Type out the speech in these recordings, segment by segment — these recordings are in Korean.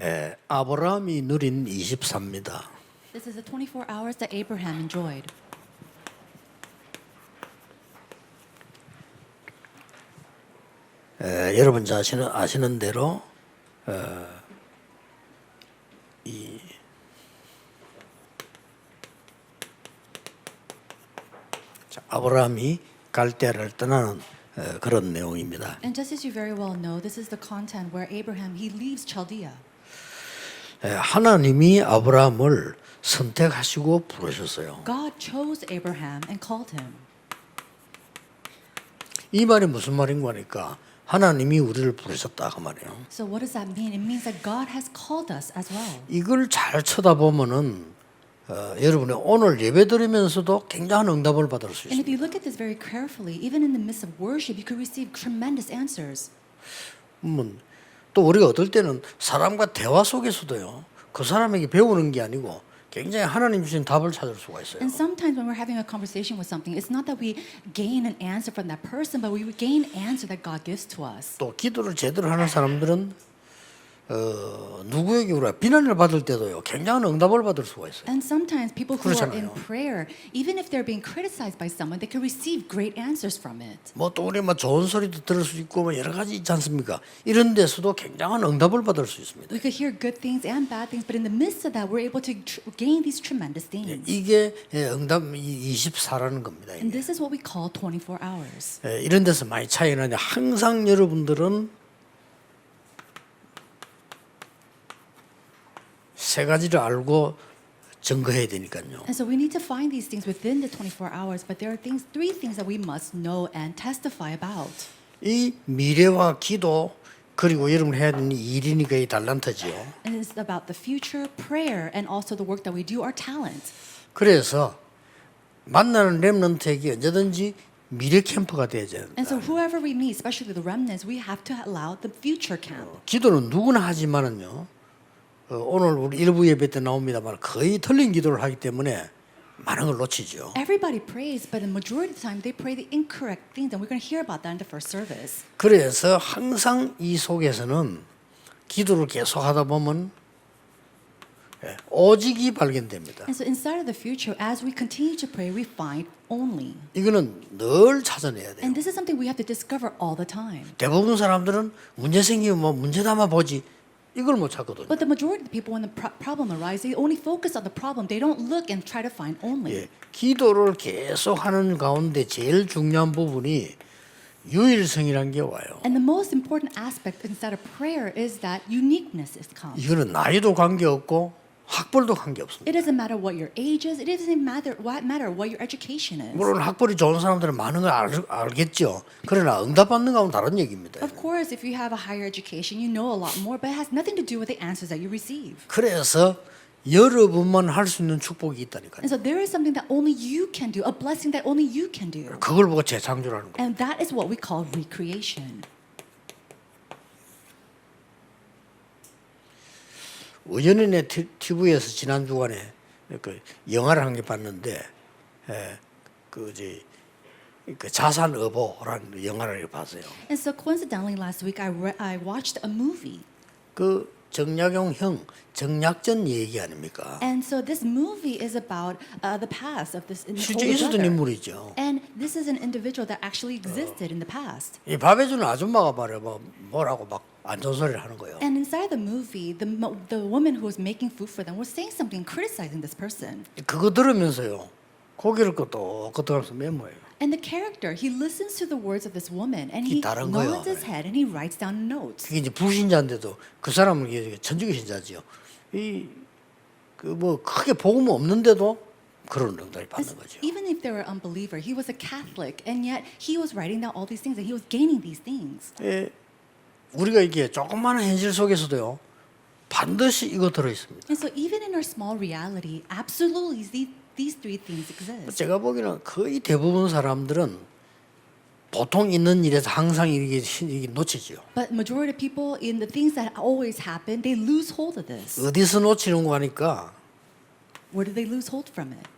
예, 아브라함이 누린 24입니다. This is the 24 hours that Abraham enjoyed. 에, 여러분 자신은 아시는 대로 어, 이 자, 아브라함이 갈대아를 떠나는 어, 그런 내용입니다. And just as you very well know, this is the content where Abraham he leaves Chaldea. 에, 하나님이 아브라함을 선택하시고 부르셨어요. God chose Abraham and called him. 이 말이 무슨 말인가 하니까 하나님이 우리를 부르셨다 그 말이에요. So what does that mean? It means that God has called us as well. 이걸 잘 쳐다보면은 어, 여러분이 오늘 예배 드리면서도 굉장한 응답을 받을 수 And 있습니다. if you look at this very carefully, even in the midst of worship, you could receive tremendous answers. 음, 또 우리가 어떨 때는 사람과 대화 속에서도요. 그 사람에게 배우는 게 아니고 굉장히 하나님 주신 답을 찾을 수가 있어요. And sometimes when we're having a conversation with something, it's not that we gain an answer from that person, but we gain answer that God gives to us. 또 기도를 제대로 하는 사람들은 어, 누구에게 우리가 비난을 받을 때도요. 굉장한 응답을 받을 수가 있어요. And sometimes people who are in 그렇잖아요. prayer, even if they're being criticized by someone, they can receive great answers from it. 뭐또 우리 뭐 좋은 소리도 들을 수 있고 뭐 여러 가지 있지 않습니까? 이런 데서도 굉장한 응답을 받을 수 있습니다. We could hear good things and bad things, but in the midst of that, we're able to gain these tremendous things. 이게 예, 응답 24라는 겁니다. And 이게. this is what we call 24 hours. 예, 이런 데서 많이 차이 나는데 항상 여러분들은 세 가지를 알고 증거해야 되니까요. And so we need to find these things within the 24 hours, but there are things, three things that we must know and testify about. 이 미래와 기도 그리고 여러분 해야 되는 이 일이니까 이 달란트지요. And it's about the future, prayer, and also the work that we do, our talent. 그래서 만나는 렘넌트에게 언제든지 미래 캠프가 돼야 돼요. And so whoever we meet, especially the remnants, we have to allow the future camp. 기도는 누구나 하지만은요. 어, 오늘 우리 일부 예배 때 나옵니다만 거의 틀린 기도를 하기 때문에 많은 걸 놓치죠. Everybody prays, but the majority of the time they pray the incorrect things, and we're going to hear about that in the first service. 그래서 항상 이 속에서는 기도를 계속 하다 보면 예, 오직이 발견됩니다. And so inside of the future, as we continue to pray, we find only. 이거는 늘 찾아내야 돼요. And this is something we have to discover all the time. 대부분 사람들은 문제 생기면 뭐 문제 담아 보지 이걸 못 찾거든요. But the majority of the people, when the pro- problem arises, they only focus on the problem. They don't look and try to find only. 예, 기도를 계속 하는 가운데 제일 중요한 부분이 유일성이란 게 와요. And the most important aspect inside of prayer is that uniqueness is come. 이거는 나이도 관계없고 학벌도 관계 없습니다. It doesn't matter what your age is. It doesn't matter what matter what your education is. 물론 학벌이 좋은 사람들은 많은 걸 알, 알겠죠. 그러나 응답받는 거하고는 다른 얘기입니다. Of course, if you have a higher education, you know a lot more, but it has nothing to do with the answers that you receive. 그래서 여러분만 할 수 있는 축복이 있다니까요. And so there is something that only you can do, a blessing that only you can do. 그걸 보고 재창조라는 거예요. And that is what we call recreation. 우연히 TV에서 지난 주간에 그 영화를 한 개 봤는데, 에, 그 이제 그 자산 어보라는 영화를 봤어요. And so coincidentally, last week I, re- I watched a movie. 그 정약용 형 정약전 얘기 아닙니까? And so this movie is about uh, the past of this, 실제 older 있었던 brother. 인물이죠. And this is an individual that actually existed in the past. 이 밥해 주는 아줌마가 말이야 뭐 뭐라고 막 안 좋은 소리를 하는 거예요. And inside the movie, the, mo- the woman who was making food for them was saying something, criticizing this person. 그거 들으면서요 고개를 끄덕끄덕하면서 메모해요. And the character, he listens to the words of this woman and he 이 다른 거요. nods his head and he writes down notes. 그게 이제 불신자인데도 그 사람은 이게 천주교 신자지요. 이 그 뭐 크게 복음 없는데도 그런 응답을 받는 거죠. Even if they were unbeliever, he was a Catholic and yet he was writing down all these things and he was gaining these things. 예, 우리가 이게 조그마한 현실 속에서도요 반드시 이거 들어 있습니다. And so even in our small reality, absolutely these, these three things exist. 제가 보기에는 거의 대부분 사람들은 보통 있는 일에서 항상 이게, 이게 놓치죠. But majority of people in the things that always happen, they lose hold of this. 어디서 놓치는 거 하니까 Where do they lose hold from it?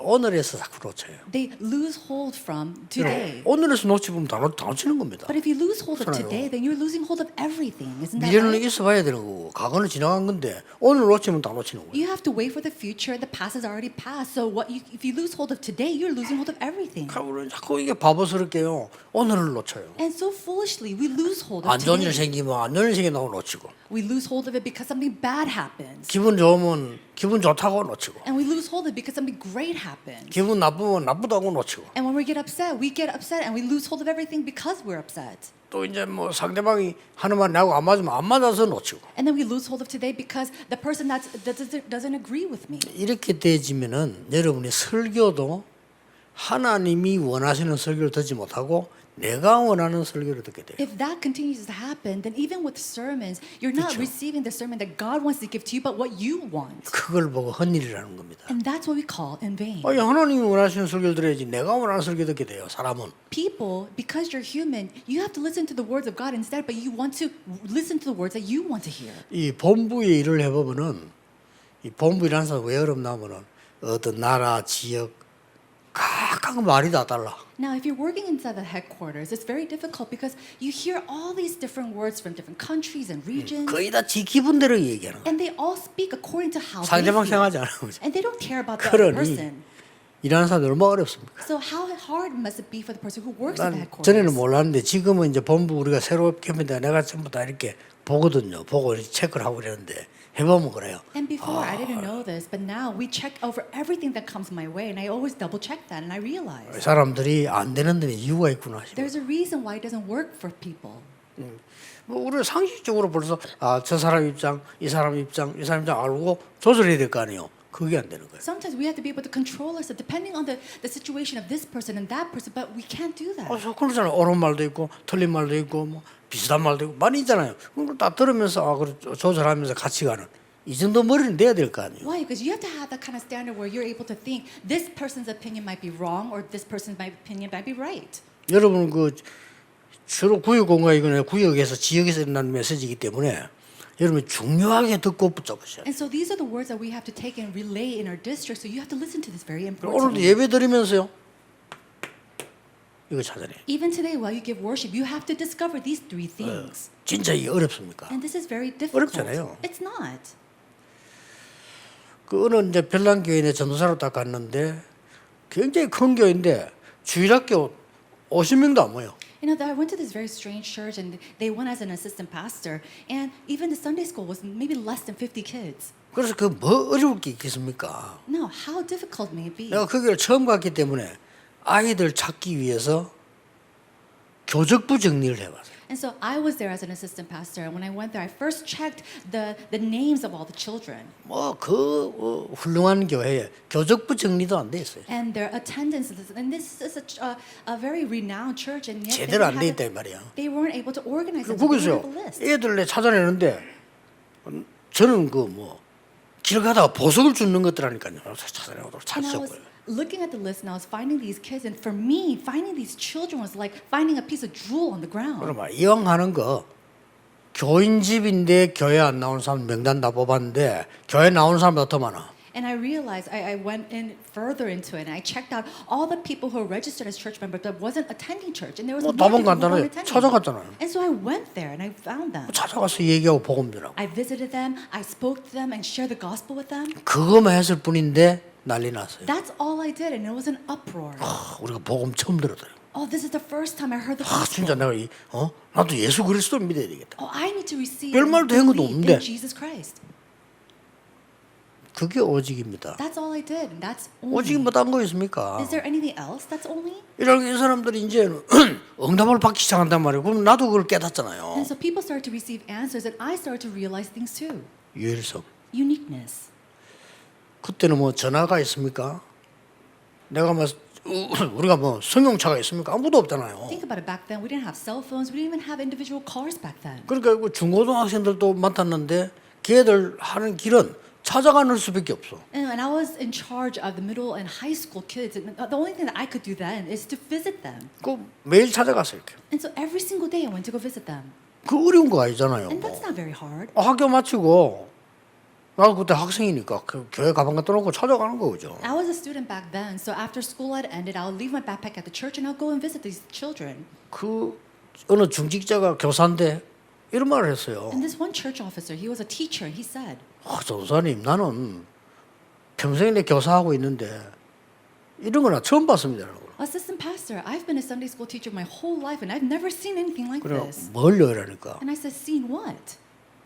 오늘에서 자꾸 놓쳐요. They lose hold from today. 오늘에서 놓치면 다, 놓- 다 놓치는 겁니다. But if you lose hold of today, then you're losing hold of everything. Isn't that 미래는 right? 있어봐야 되는 거고 과거는 지나간 건데 오늘 놓치면 다 놓치는 거예요. You have to wait for the future. The past has already passed. So what you, if you lose hold of today, you're losing hold of everything. 그러니까 우리는 자꾸 이게 바보스럽게요. 오늘을 놓쳐요. And so foolishly, we lose hold of 안 좋은 일 today. 생기면 안 좋은 일 생긴다고 놓치고 We lose hold of it because something bad happens. 기분 좋으면 기분 좋다고 놓치고 And we lose hold of it because something great happens. 기분 나쁘면 나쁘다고 놓치고 And when we get upset, we get upset and we lose hold of everything because we're upset. 또 이제 뭐 상대방이 하는 말 나하고 안 맞으면 안 맞아서 놓치고 And then we lose hold of today because the person that's, that doesn't, doesn't agree with me. 이렇게 되지면은 여러분이 설교도 하나님이 원하시는 설교를 듣지 못하고 내가 원하는 설교를 듣게 돼요. If that continues to happen, then even with sermons, you're not 그쵸. receiving the sermon that God wants to give to you, but what you want. 그걸 보고 헛일이라는 겁니다. And that's what we call in vain. 아니 하나님이 원하시는 설교를 들어야지 내가 원하는 설교 듣게 돼요. 사람은 People, because you're human, you have to listen to the words of God instead, but you want to listen to the words that you want to hear. 이 본부의 일을 해보면은 이 본부 일하는 사람 왜 어렵냐면은 어떤 나라 지역 각각 말이 다 달라. Now, if you're working inside the headquarters, it's very difficult because you hear all these different words from different countries and regions, 거의 다 지 기분대로 얘기하는 거야. and they all speak according to how they 상대방 feel. 생각하지 않은 거죠. And they don't care about the other 그러니 person. 일하는 사람들 얼마나 어렵습니까? So how hard must it be for the person who works 난 at the headquarters? 전에는 몰랐는데 지금은 이제 본부 우리가 새로 캠프인데 내가 전부 다 이렇게 보거든요. 보고 이렇게 체크를 하고 이러는데 해보면 그래요. And before, I didn't know this, but now we check over everything that comes my way, and I always double check that, and I realize 사람들이 안 되는 데는 이유가 있구나. 싶어요. there's a reason why it doesn't work for people. 뭐 우리가 상식적으로 벌써 아 저 사람 입장, 이 사람 입장, 이 사람 입장 알고 조절해야 될 거 아니에요. 그게 안 되는 거예요. Sometimes we have to be able to control ourselves depending on the, the situation of this person and that person, but we can't do that. 어, 그렇잖아요. 옳은 말도 있고 틀린 말도 있고 뭐 비슷한 말도 있고 많이 있잖아요. 그걸 다 들으면서 아 그래 조절하면서 같이 가는 이 정도 머리는 돼야 될 거 아니에요. Why? Because you have to have that kind of standard where you're able to think this person's opinion might be wrong or this person's opinion might be right. 여러분 그 주로 구역 공간 이거나 구역에서 지역에서 일어나는 메시지이기 때문에 여러분 중요하게 듣고 붙잡으셔야 돼요. And so these are the words that we have to take and relay in our district. So you have to listen to this very 오늘도 importantly. 예배 드리면서요. 이거 찾아내. Even today, while you give worship, you have to discover these three things. 진짜 이게 어렵습니까? And this is very difficult. 어렵잖아요. It's not. 그 어느 이제 별난교회에 전도사로 딱 갔는데 굉장히 큰 교회인데 주일학교 50명도 안 모여. You know, I went to this very strange church and they went as an assistant pastor, and even the Sunday school was maybe less than 50 kids. 그래서 그 뭐 어려울 게 있겠습니까? No, how difficult may it be? 내가 거기를 처음 갔기 때문에 아이들 찾기 위해서 교적부 정리를 해봤어요. And so I was there as an assistant pastor, and when I went there, I first checked the, the names of all the children 뭐그 어, 훌륭한 교회에 교적부 정리도 안 돼 있어요. and their attendance. And this is a, a, a very renowned church, and yet they, 제대로 안 돼 have 있다 이 말이야. they weren't able to organize it. they didn't have a list. 애들 내 찾아내는데 음, 저는 그 뭐 길 가다가 보석을 줍는 것들 하니까요 찾아내고 And I was 찾았고요. looking at the list, and I was finding these kids, and for me, finding these children was like finding a piece of jewel on the ground. 그러면 이왕 하는 거 교인 집인데 교회 안 나오는 사람 명단 다 뽑았는데 교회 나오는 사람 몇 더 많아? And I realized I, I went in further into it and I checked out all the people who were registered as church members that wasn't attending church. And there was 뭐 more 답은 people who 간단해요. weren't attending. 찾아갔잖아요. And so I went there and I found them. 찾아가서 얘기하고 복음 전하고 I visited them, I spoke to them and shared the gospel with them. 그거만 했을 뿐인데 난리 났어요. That's all I did and it was an uproar. 아, 우리가 복음 처음 들었어요. Oh, this is the first time I heard the 아 진짜 gospel. 내가 이, 어 나도 예수 그리스도를 믿어야 되겠다. Oh, I need to receive 별 말도 한 것도 believe 없는데. in Jesus Christ. 그게 오직입니다. That's all I did. And that's only. 뭐딴거 있습니까? Is there anything else that's only? 이렇게 이 사람들이 이제 응답을 받기 시작한단 말이에요. 그럼 나도 그걸 깨닫잖아요. And so people start to receive answers and I start to realize things too. 유일성. Uniqueness. 그때는 뭐 전화가 있습니까? 내가 뭐 우리가 뭐 승용차가 있습니까? 아무도 없잖아요. Think about it back then. We didn't have cell phones. We didn't even have individual cars back then. 그러니까 그 중고등학생들도 맡았는데 걔들 하는 길은 찾아가는 수밖에 없어. And, and I was in charge of the middle and high school kids. And the only thing that I could do then is to visit them. 그 매일 찾아갔어요. 이렇게. And so every single day I went to go visit them. 그 어려운 거 아니잖아요. And 뭐. that's not very hard. 어, 학교 마치고 나 그때 학생이니까 그 교회 가방 갖다 놓고 찾아가는 거죠. I was a student back then, so after school had ended, I would leave my backpack at the church and I'll go and visit these children. 그 어느 중직자가 교사인데 이런 말을 했어요. And this one church officer, he was a teacher, he said, 아, 전사님 나는 평생 내 교사하고 있는데 이런 거나 처음 봤습니다. Assistant pastor, I've been a Sunday school teacher my whole life and I've never seen anything like 그래 this. 뭘요 이러니까 And I said, Seen what?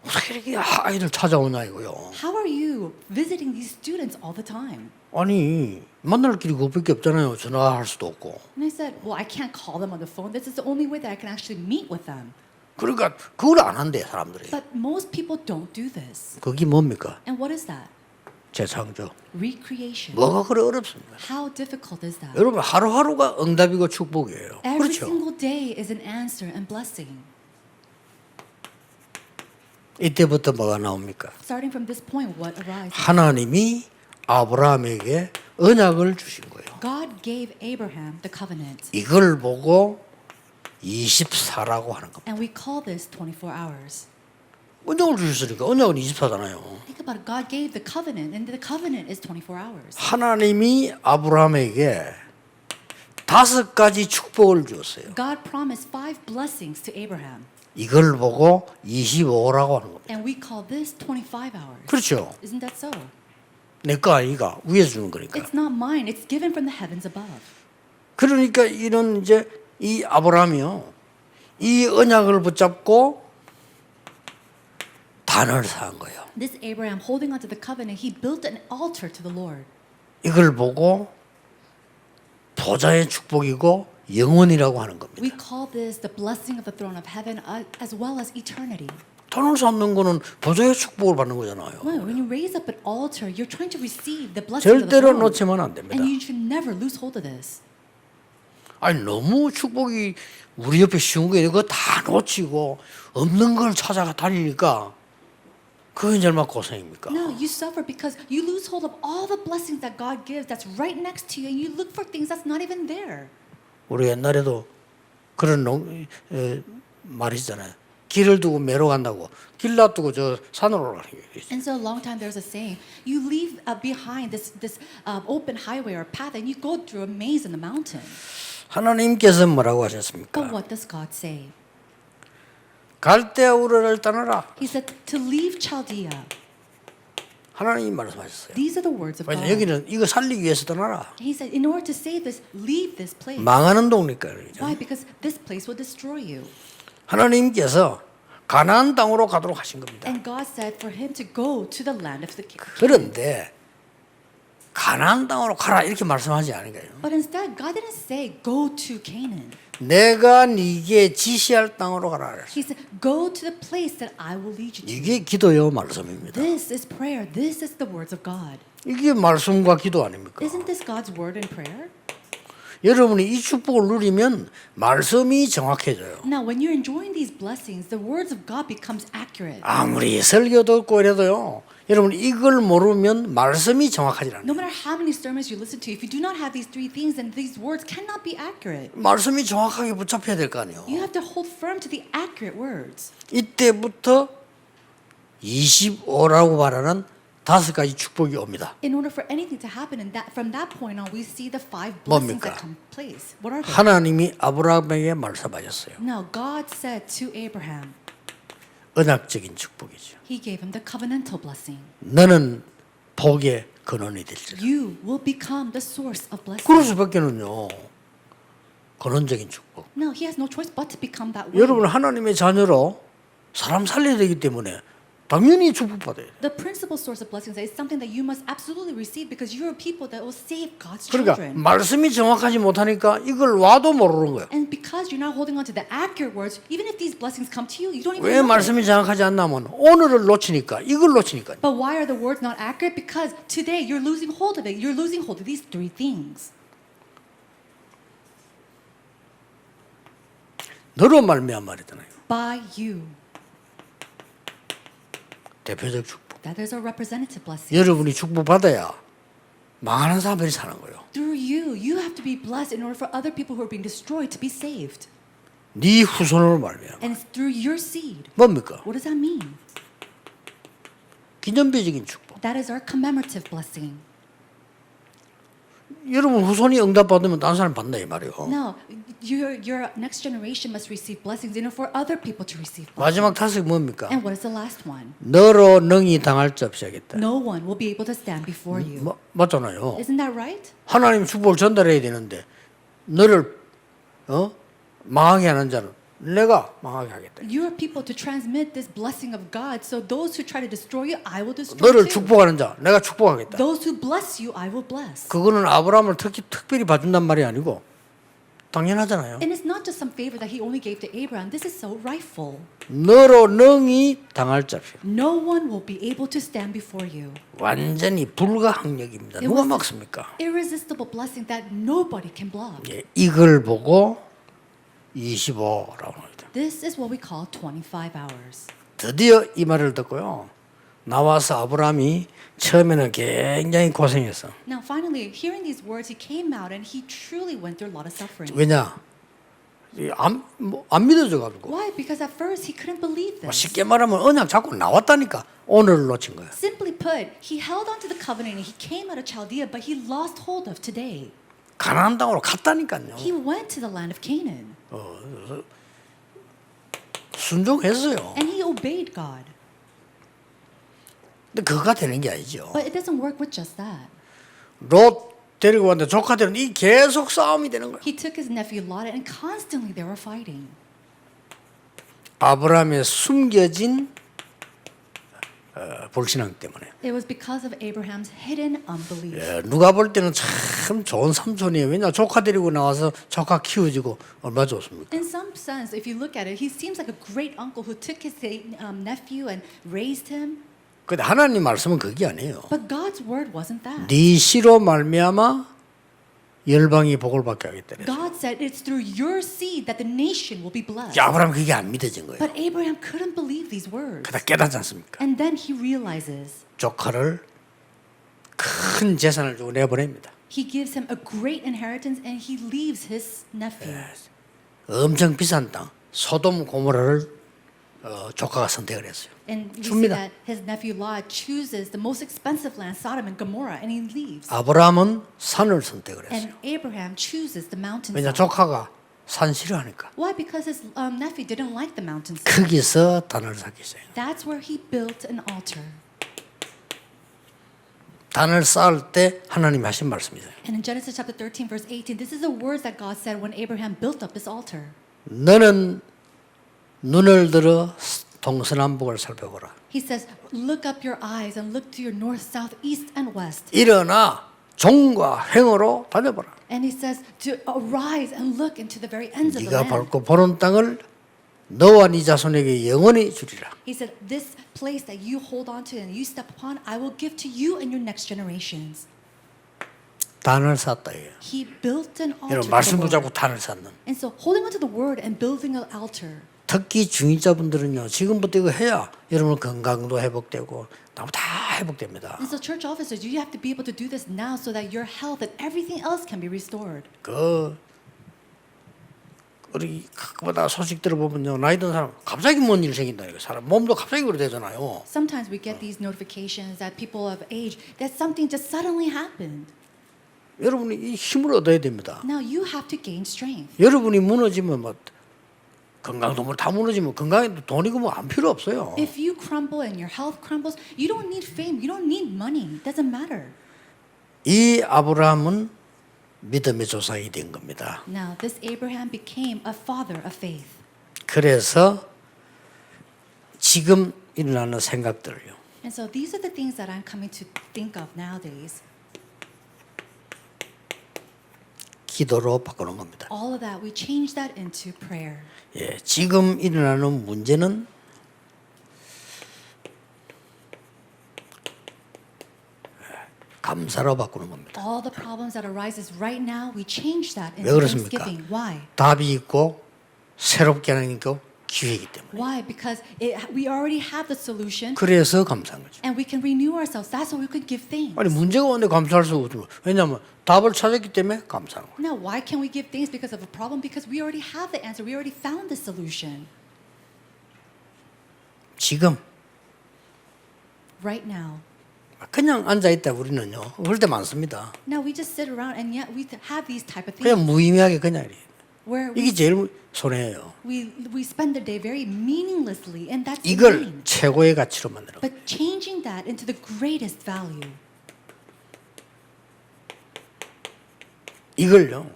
어떻게 이렇게 아이들 찾아오냐 이거요. How are you visiting these students all the time? 아니 만날 길이 그밖에 없잖아요. 전화할 수도 없고. And I said, Well, I can't call them on the phone. This is the only way that I can actually meet with them. 그러니까 그걸 안 한대 사람들이. But most people don't do this. 그게 뭡니까? And what is that? 재창조. Recreation. 뭐가 그래 어렵습니까? How difficult is that? 여러분 하루하루가 응답이고 축복이에요. Every 그렇죠? single day is an answer and blessing. 이때부터 뭐가 나옵니까? Starting from this point, what arises? 하나님이 아브라함에게 언약을 주신 거예요. God gave Abraham the covenant. 이걸 보고 24라고 하는 겁니다. And we call this 24 hours. 언약을 주셨으니까 언약은 24잖아요. Think about it. God gave the covenant, and the covenant is 24 hours. 하나님이 아브라함에게 다섯 가지 축복을 주었어요. God promised five blessings to Abraham, 이걸 보고 25라고 하는 겁니다. and we call this 25 hours. 그렇죠. Isn't that so? 내거 아니가 위에서 주는 거니까. It's not mine, it's given from the heavens above. 그러니까 이런 이제 이 아브라함이요. 이 언약을 붙잡고 단을 쌓은 거예요. This Abraham, holding onto the covenant, he built an altar to the Lord. 이걸 보고 보좌의 축복이고 영원이라고 하는 겁니다. We call this the blessing of the throne of heaven uh, as well as eternity. 단을 쌓는 거는 보좌의 축복을 받는 거잖아요. Well, when you raise up an altar, you're trying to receive the blessing of the 절대로 throne. 놓치면 안 됩니다. And you should never lose hold of this. 아니 너무 축복이 우리 옆에 쉬운 게 이거 다 놓치고 없는 걸 찾아가 다니니까 이제 얼마나 고생입니까? No, you suffer because you lose hold of all the blessings that God gives that's right next to you, and you look for things that's not even there. 우리 옛날에도 그런 농, 에, 말이 있잖아요. 길을 두고 매로 간다고 길 놔두고 저 산으로 가는 게 있어요. And so, a long time there's a saying: you leave uh, behind this this uh, open highway or path, and you go through a maze in the mountain. 하나님께서 뭐라고 하셨습니까? But what does God say? 갈대아 우르를 떠나라. He said to leave Chaldea. 하나님이 말씀하셨어요. These are the words of God. 여기는 이거 살리기 위해서 떠나라. He said, in order to save this, leave this place. 망하는 동네니까 그러죠. Why? Because this place will destroy you. 하나님께서 가나안 땅으로 가도록 하신 겁니다. And God said for him to go to the land of the. 그런데 가나안 땅으로 가라 이렇게 말씀하지 않은 거예요. But instead, God didn't say go to Canaan. 내가 네게 지시할 땅으로 가라. He said, Go to the place that I will lead you to. 이게 기도요 말씀입니다. This is prayer. This is the words of God. 이게 말씀과 기도 아닙니까? Isn't this God's word in prayer? 여러분이 이 축복을 누리면 말씀이 정확해져요. Now, when you're enjoying these blessings, the words of God becomes accurate. 아무리 설교 듣고 이래도요. 여러분 이걸 모르면 말씀이 정확하지 않아요. No matter how many sermons you listen to, if you do not have these three things, then these words cannot be accurate. 말씀이 정확하게 붙잡혀야 될 거 아니에요. You have to hold firm to the accurate words. 이때부터 25라고 말하는 다섯 가지 축복이 옵니다. In order for anything to happen, and that from that point on, we see the five blessings 뭡니까? that come place. What are they? 하나님이 아브라함에게 말씀하셨어요. Now, God said to Abraham, 언약적인 축복이죠. He gave him the covenantal blessing. 너는 복의 근원이 될지라. You will become the source of blessing. 그럴 수밖에는요. 근원적인 축복. No, he has no choice but to become that way. 여러분 하나님의 자녀로 사람 살려야 되기 때문에 당연히 축복받아야 돼요. The principal source of blessings is something that you must absolutely receive because you are people that will save God's 그러니까 children. 말씀이 정확하지 못하니까 이걸 와도 모르는 거예요. And because you're not holding on to the accurate words, even if these blessings come to you, you don't even 왜 know it. 말씀이 정확하지 않나면 오늘을 놓치니까 이걸 놓치니까. But why are the words not accurate? Because today you're losing hold of it. You're losing hold of these three things. 너로 말미암아 말이잖아요. By you. 대표적 축복. That is a representative blessing. 여러분이 축복받아야 망하는 사람들이 사는 거예요. Through you, you have to be blessed in order for other people who are being destroyed to be saved. 네 후손으로 말미암아. And through your seed. 뭡니까? What does that mean? 기념비적인 축복. That is our commemorative blessing. 여러분 후손이 응답 받으면 다른 사람 받나 이 말이요. No, your your next generation must receive blessings in order for other people to receive blessings. 마지막 타석이 뭡니까? And what is the last one? 너로 능히 당할 자 없이 하겠다. No one will be able to stand before you. 마- 맞잖아요. Isn't that right? 하나님 축복을 전달해야 되는데 너를 어? 망하게 하는 자는 내가 망하게 하겠다. You are people to transmit this blessing of God. So those who try to destroy you, I will destroy 너를 too. 축복하는 자 내가 축복하겠다. Those who bless you, I will bless. 그거는 아브라함을 특히 특별히 봐준단 말이 아니고 당연하잖아요. And it's not just some favor that he only gave to Abraham. This is so rightful. 너로 능히 당할 자 없이 No one will be able to stand before you. 완전히 불가항력입니다. It 누가 was 막습니까? irresistible blessing that nobody can block. 예, 이걸 보고 25라고 합니다. This is what we call 25 hours. 드디어 이 말을 듣고요. 나와서 아브라함이 처음에는 굉장히 고생했어. Now, finally, hearing these words, he came out and he truly went through a lot of suffering. 왜냐? 이 안, 뭐, 안 믿어져 가지고. Why? Because at first he couldn't believe 뭐 this. 쉽게 말하면 언약 잡고 나왔다니까 오늘을 놓친 거야. Simply put, he held onto the covenant and he came out of Chaldea, but he lost hold of today. 가나안 땅으로 갔다니까요. He went to the land of Canaan 순종했어요. and he obeyed God. 근데 그거가 되는 게 아니죠. But it doesn't work with just that. 롯 데리고 왔는데 조카들은 이 계속 싸움이 되는 거야. He took his nephew Lot and constantly they were fighting. 아브라함의 숨겨진 어, 불신앙 때문에. It was because of Abraham's hidden unbelief. 예, 누가 볼 때는 참 좋은 삼손이에요. 왜냐 조카 데리고 나와서 조카 키워주고 얼마 좋습니까? In some sense, if you look at it, he seems like a great uncle who took his um, nephew and raised him. 근데 하나님 말씀은 그게 아니에요. But God's word wasn't that. 네 씨로 말미암아 열방이 복을 받게 하겠다. 그랬어요. God said it's through your seed that the nation will be blessed. 야, 아브라함 그게 안 믿어진 거예요. But Abraham couldn't believe these words. 그다 깨닫지 않습니까? And then he realizes 조카를 큰 재산을 주고 내보냅니다. he gives him a great inheritance and he leaves his nephew. 엄청 비싼 땅 소돔 고모라를 어, 조카가 선택을 했어요. And we see 줍니다. that his nephew Lot chooses the most expensive land, Sodom and Gomorrah, and he leaves. 아브라함은 산을 선택을 했어요. And Abraham chooses the 왜냐 mountainside. 조카가 산 싫어하니까. Why? Because his um, nephew didn't like the mountainside. 거기서 단을 시작해요. That's where he built an altar. 단을 쌓을 때 하나님이 하신 말씀이죠. And in Genesis chapter 13, verse 18, this is the words that God said when Abraham built up his altar. 너는 눈을 들어 동서남북을 살펴보라. He says, Look up your eyes and look to your north, south, east, and west. 일어나 종과 행으로 다녀보라. And he says, To arise and look into the very ends of the 네가 land. 밟고 보는 땅을 너와 네 자손에게 영원히 주리라. He said, This place that you hold on to and you step upon, I will give to you and your next generations. 단을 쌓다 이에요. He built an altar. 여러분 to the 말씀 Lord. 붙잡고 단을 쌓는. And so holding onto the word and building an altar. 특히 중위자분들은요 지금부터 이거 해야 여러분 건강도 회복되고 나무 다 회복됩니다. And so church officers, you have to be able to do this now so that your health and everything else can be restored. 그 우리 그보다 소식 들어보면요 나이 든 사람 갑자기 뭔 일 생긴다니까 사람 몸도 갑자기 그래 되잖아요. Sometimes we get these notifications that people of age that something just suddenly happened. 여러분이 이 힘을 얻어야 됩니다. Now you have to gain strength. 여러분이 무너지면 뭐 건강도 뭐다 무너지면 건강에도 돈이고 뭐 안 필요 없어요. If you crumble and your health crumbles, you don't need fame, you don't need money. It doesn't matter. 이 아브라함은 믿음의 조상이 된 겁니다. Now, this Abraham became a father of faith. 그래서 지금 일어나는 생각들을요. And so these are the things that I'm coming to think of nowadays. 기도로 바꾸는 겁니다. All of that, we change that into prayer. 예, 지금 일어나는 문제는 감사로 바꾸는 겁니다. All the problems that arises right now, we change that 왜 into 그렇습니까? thanksgiving. Why? 답이 있고 새롭게 하는 게 있고 기회이기 때문에. Why? Because it, we already have the solution 그래서 감사한 거죠. and we can renew ourselves. That's why we can give thanks. 아니 문제가 왔는데 감사할 수 없죠. 왜냐하면 답을 찾았기 때문에 감사한 거예요. Now, why can we give thanks because of a problem? Because we already have the answer. We already found the solution. 지금 right now. 그냥 앉아 있다 우리는요. 그럴 때 많습니다. Now we just sit around and yet we have these type of things 그냥 무의미하게 그냥 이래. Where 이게 we, 제일 손해예요. we we spend the day very meaninglessly and that's 이걸 vain. 최고의 가치로 만들어. But changing that into the greatest value. 이걸요.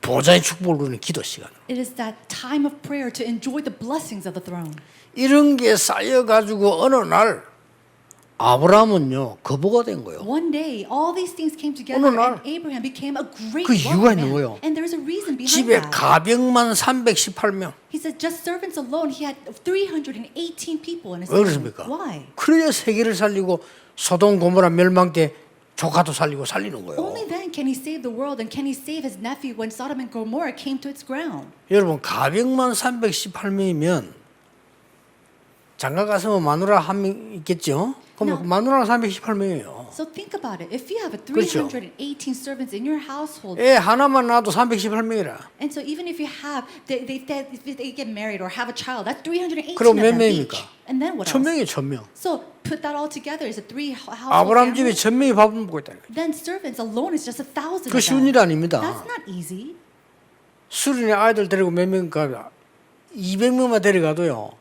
보좌의 축복을 누리는 기도 시간. It is that time of prayer to enjoy the blessings of the throne. 이런 게 쌓여 가지고 어느 날 아브라함은요 거부가 된 거예요. One day, all these things came together, 어느 날 and Abraham became a great 그 이유가 wealthy 있는 man. 거예요. And there is a reason behind 집에 that. 가병만 318명. He said, just servants alone, he had 318 people in his 왜 family. 그렇습니까? Why? 그래야 세계를 살리고 소돔 고모라 멸망 때 조카도 살리고 살리는 거예요. Only then can he save the world, and can he save his nephew when Sodom and Gomorrah came to its ground. 여러분 가병만 318명이면 장가 가서 마누라 한 명 있겠죠? 그럼 No. 마누라가 318명이에요. So think about it. If you have a 그렇죠. 318 servants in your household, 애 하나만 낳아도 318명이라. and so even if you have, they, they, they, if they get married or have a child, that's 318 그럼 of 몇 them each. 명입니까? And then what else? 천명이 천명. So put that all together, is a three household 아브라함 집에 family? 천명이 밥을 먹고 있다는 거예요. Then servants alone is just a thousand. 그 of 쉬운 them. 일 아닙니다. That's not easy. 수련의 아이들 데리고 몇 명가 200명만 데려가도요.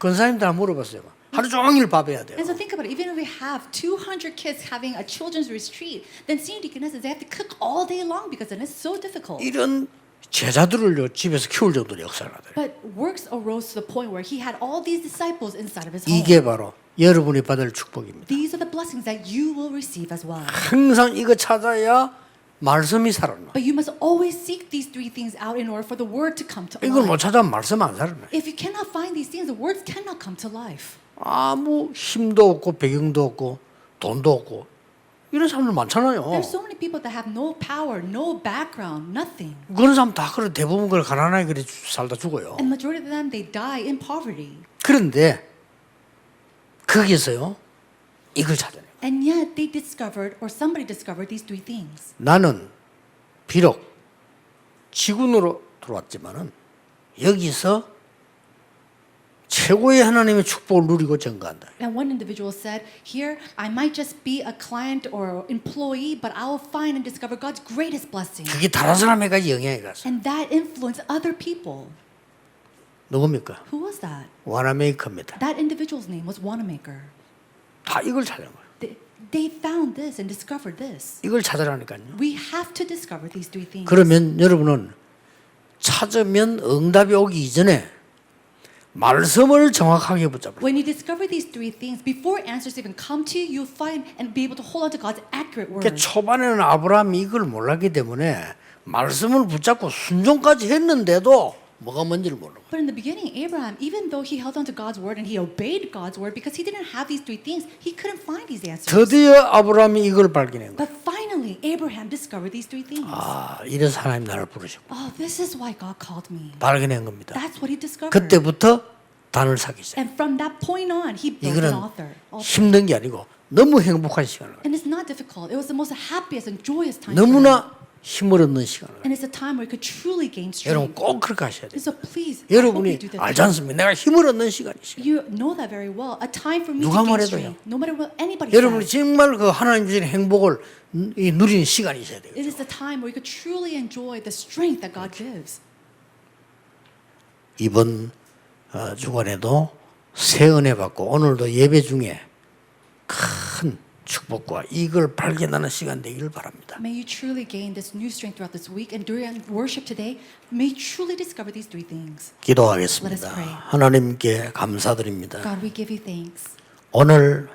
근사님들 한번 물어봤어요. 하루 종일 밥해야 돼요. And so think about it. Even if we have 200 kids having a children's retreat, then senior deaconesses they have to cook all day long because then it's so difficult. 이런 제자들을요 집에서 키울 정도로 역사를 하더래요. But works arose to the point where he had all these disciples inside of his home. 이게 바로 여러분이 받을 축복입니다. These are the blessings that you will receive as well. 항상 이거 찾아야 말씀이 살아나. But you must always seek these three things out in order for the word to come to 이걸 못 life. 찾아면 말씀 안 살아나. If you cannot find these things, the words cannot come to life. 아무 힘도 없고 배경도 없고 돈도 없고 이런 사람들 많잖아요. There's so many people that have no power, no background, nothing. 그런 사람 다 그래 대부분 그걸 가난하게 그래 살다 죽어요. And majority of them they die in poverty. 그런데 거기서요 이걸 찾아내요. And yet they discovered, or somebody discovered these three things. 나는 비록 지군으로 들어왔지만은 여기서 최고의 하나님의 축복을 누리고 증거한다. And one individual said, Here, I might just be a client or employee, but I will find and discover God's greatest blessing. 그게 다른 사람에까지 영향이 갔어. And that influenced other people. 누굽니까? Who was that? 와나메이커입니다. That individual's name was Wanamaker. 다 이걸 찾은 거예요. They, found this and discovered this. 이걸 찾으라니까요. We have to discover these three things. 그러면 여러분은 찾으면 응답이 오기 이전에 말씀을 정확하게 붙잡아. When you discover these three things, before answers even come to you, you'll find and be able to hold on to God's accurate word. 그러니까 초반에는 아브라함이 이걸 몰랐기 때문에 말씀을 붙잡고 순종까지 했는데도 뭐가 뭔지를 모르고 But in the beginning, Abraham, even though he held on to God's word and he obeyed God's word, because he didn't have these three things, he couldn't find these answers. 드디어 아브라함이 이걸 발견한 거예요. But finally, Abraham discovered these three things. 아, 이래서 하나님 나를 부르셨고 Oh, this is why God called me. 발견한 겁니다. That's what he discovered. 그때부터 단을 사기 시작. And from that point on, he built an 이거는 author. 힘든 게 아니고 너무 행복한 시간을. And it's not difficult. It was the most happiest and joyous time. for him. 너무나 힘을 얻는 시간을. 여러분. 꼭 그렇게 하셔야 돼요. So please, 여러분이. 알지 않습니까? 내가 힘을 얻는 시간이시요. Well. 누가 말해도요. No 여러분이. 정말 그 하나님 주신 행복을 누- 누리는 시간이 있어야 돼요. 이번 어, 주간에도 새 은혜 받고 오늘도 예배 중에 큰 축복과 이걸 발견하는 시간 되기를 바랍니다. May you truly gain this new strength throughout this week and during worship today. May you truly discover these three things. Let us 기도하겠습니다. pray. 하나님께 감사드립니다. God, we give you thanks. 오늘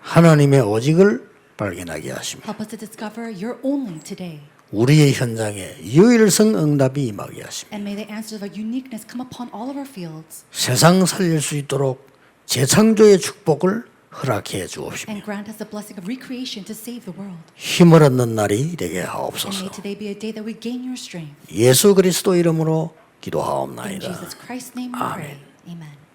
하나님의 오직을 발견하게 하시며 Help us to discover your only today. 우리의 현장에 유일성 응답이 임하게 하시며 And may the answers of our uniqueness come upon all of our fields 세상 살릴 수 있도록 재창조의 축복을 허락해 주옵시며 and grant us the blessing of recreation to save the world. 힘을 얻는 날이 되게 And 하옵소서. may today be a day that we gain your strength. 예수 그리스도 이름으로 In 기도하옵나이다. Jesus Christ's name we pray. Amen.